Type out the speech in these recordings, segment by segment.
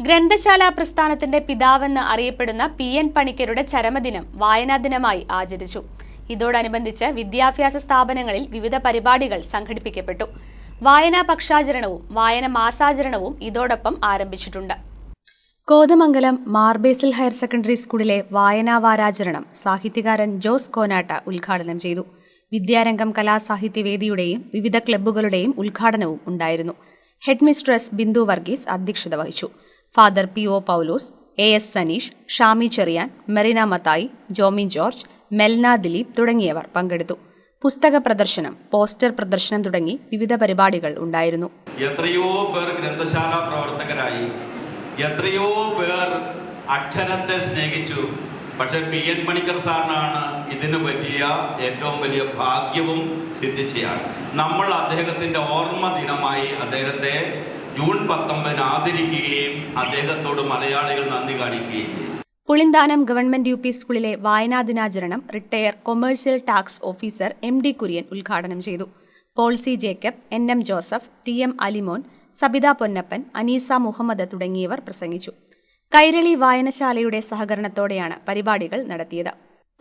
ഗ്രന്ഥശാല പ്രസ്ഥാനത്തിന്റെ പിതാവെന്ന് അറിയപ്പെടുന്ന പി എൻ പണിക്കരുടെ ചരമദിനം വായനാ ദിനമായി ആചരിച്ചു. ഇതോടനുബന്ധിച്ച് വിദ്യാഭ്യാസ സ്ഥാപനങ്ങളിൽ വിവിധ പരിപാടികൾ സംഘടിപ്പിക്കപ്പെട്ടു. വായനാ പക്ഷാചരണവും വായന മാസാചരണവും ഇതോടൊപ്പം ആരംഭിച്ചിട്ടുണ്ട്. കോതമംഗലം മാർബേസിൽ ഹയർ സെക്കൻഡറി സ്കൂളിലെ വായനാ വാരാചരണം സാഹിത്യകാരൻ ജോസ് കോനാട്ട ഉദ്ഘാടനം ചെയ്തു. വിദ്യാരംഗം കലാസാഹിത്യവേദിയുടെയും വിവിധ ക്ലബ്ബുകളുടെയും ഉദ്ഘാടനവും ഉണ്ടായിരുന്നു. ഹെഡ്മിസ്ട്രസ് ബിന്ദു വർഗീസ് അധ്യക്ഷത വഹിച്ചു. Father P O Paulose A S Saneesh Shami Cherian Merina Mathai Jomi George Melna Dileep തുടങ്ങിയവർ പങ്കെടുത്തു. പുസ്തക പ്രദർശനം പോസ്റ്റർ പ്രദർശനം തുടങ്ങി വിവിധ പരിപാടികൾ ഉണ്ടായിരുന്നു. എത്രയോ പേർ ഗ്രന്ഥശാല പ്രവർത്തകരായി. എത്രയോ പേർ അക്ഷരത്തെ സ്നേഹിച്ചു. പക്ഷെ പി എൻ മണിക്കർ സാറിനാണ് ഇതിന് വലിയ ഏറ്റവും വലിയ ഭാഗ്യവും സിദ്ധിച്ചയാണ് നമ്മൾ അദ്ദേഹത്തിന്റെ ഓർമ്മ ദിനമായി അദ്ദേഹത്തെ ജൂൺ പത്തൊമ്പതിന് ആദരിക്കുകയും അദ്ദേഹത്തോട് മലയാളികൾ നന്ദി കാണിക്കുകയും പുളിന്താനം ഗവൺമെന്റ് യു പി സ്കൂളിലെ വായനാ ദിനാചരണം retire commercial tax officer M D Kurian ഉദ്ഘാടനം ചെയ്തു. Polsy Jacob N M Joseph T M Alimon Sabitha Ponnappan Aneesa Muhammad തുടങ്ങിയവർ പ്രസംഗിച്ചു. കൈരളി വായനശാലയുടെ സഹകരണത്തോടെയാണ് പരിപാടികൾ നടത്തിയത്.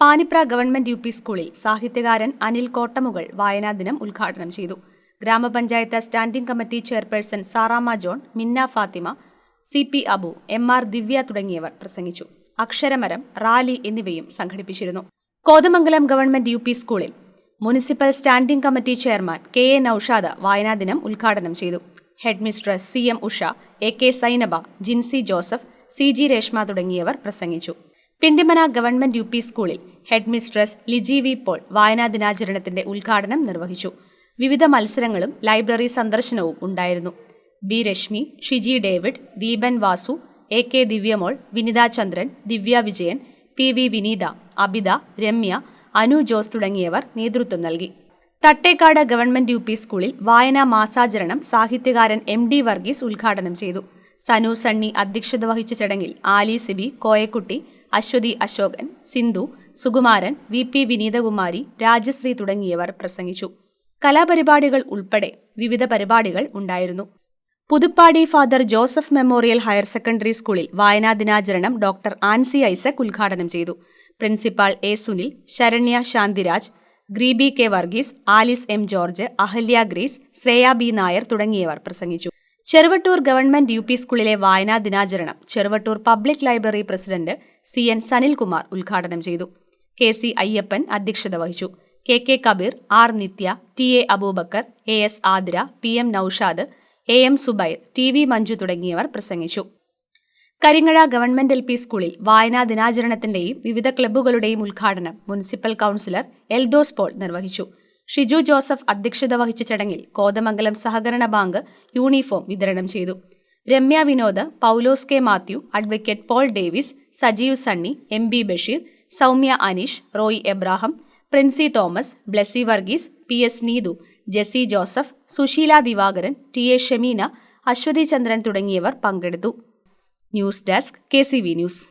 പാനിപ്ര ഗവൺമെന്റ് യു സ്കൂളിൽ സാഹിത്യകാരൻ അനിൽ കോട്ടമുകൾ വായനാ ദിനം ഉദ്ഘാടനം ചെയ്തു. ഗ്രാമപഞ്ചായത്ത് standing committee chairperson Sarama John Minna Fathima C P Abu M R Divya തുടങ്ങിയവർ പ്രസംഗിച്ചു. അക്ഷരമരം റാലി എന്നിവയും സംഘടിപ്പിച്ചിരുന്നു. കോതമംഗലം ഗവൺമെന്റ് യു പി സ്കൂളിൽ municipal standing committee chairman K A Noushad വായനാ ദിനം ഉദ്ഘാടനം ചെയ്തു. Head mistress C M Usha A K Sainaba Jincy Joseph C G Reshma തുടങ്ങിയവർ പ്രസംഗിച്ചു. പിണ്ടിമന ഗവൺമെന്റ് യു പി സ്കൂളിൽ head mistress Liji V Paul വായനാ ദിനാചരണത്തിന്റെ ഉദ്ഘാടനം നിർവഹിച്ചു. വിവിധ മത്സരങ്ങളും ലൈബ്രറി സന്ദർശനവും ഉണ്ടായിരുന്നു. B Reshmi Shiji David Deepan Vasu A K Divyamol Vinitha Chandran Divya Vijayan P V Vineetha Abitha Ramya Anu Jose തുടങ്ങിയവർ നേതൃത്വം നൽകി. തട്ടേക്കാട് ഗവൺമെന്റ് യു പി സ്കൂളിൽ വായനാ മാസാചരണം സാഹിത്യകാരൻ എം ഡി വർഗീസ് ഉദ്ഘാടനം ചെയ്തു. സനു സണ്ണി അധ്യക്ഷത വഹിച്ച ചടങ്ങിൽ ആലി സിബി കോയക്കുട്ടി അശ്വതി അശോകൻ സിന്ധു സുകുമാരൻ വി പി വിനീതകുമാരി രാജശ്രീ തുടങ്ങിയവർ പ്രസംഗിച്ചു. കലാപരിപാടികൾ ഉൾപ്പെടെ വിവിധ പരിപാടികൾ ഉണ്ടായിരുന്നു. Puthuppady father Joseph memorial higher secondary സ്കൂളിൽ വായനാ ദിനാചരണം ഡോക്ടർ ആൻസി ഐസക് ഉദ്ഘാടനം ചെയ്തു. Principal A. Sunil Saranya Santhiraj Greeby K. Varghese Alice M. George Ahalya Grees Shreya B. Nair തുടങ്ങിയവർ പ്രസംഗിച്ചു. ചെറുവട്ടൂർ ഗവൺമെന്റ് യു പി സ്കൂളിലെ വായനാ ദിനാചരണം Cheruvattoor public library president C. N. Sanilkumar ഉദ്ഘാടനം ചെയ്തു. കെ. സി. അയ്യപ്പൻ അധ്യക്ഷത വഹിച്ചു. K K Kabeer R Nithya T A Aboobacker A S Athira P M Noushad A M Zubair T V Manju തുടങ്ങിയവർ പ്രസംഗിച്ചു. Karingazha government L P സ്കൂളിൽ വായനാ ദിനാചരണത്തിന്റെയും വിവിധ ക്ലബ്ബുകളുടെയും ഉദ്ഘാടനം മുനിസിപ്പൽ കൌൺസിലർ എൽദോസ് പോൾ നിർവഹിച്ചു. ഷിജു ജോസഫ് അധ്യക്ഷത വഹിച്ച ചടങ്ങിൽ കോതമംഗലം സഹകരണ ബാങ്ക് യൂണിഫോം വിതരണം ചെയ്തു. Ramya Vinod Paulose K Mathew advocate Paul Davis Sajeev Sunny M B Basheer Soumya Aneesh Roy Abraham Princy Thomas Blessy Varghese P S Neethu Jessy Joseph Susheela Divakaran T A Shameena Aswathy Chandran തുടങ്ങിയവർ പങ്കെടുത്തു. News desk K news.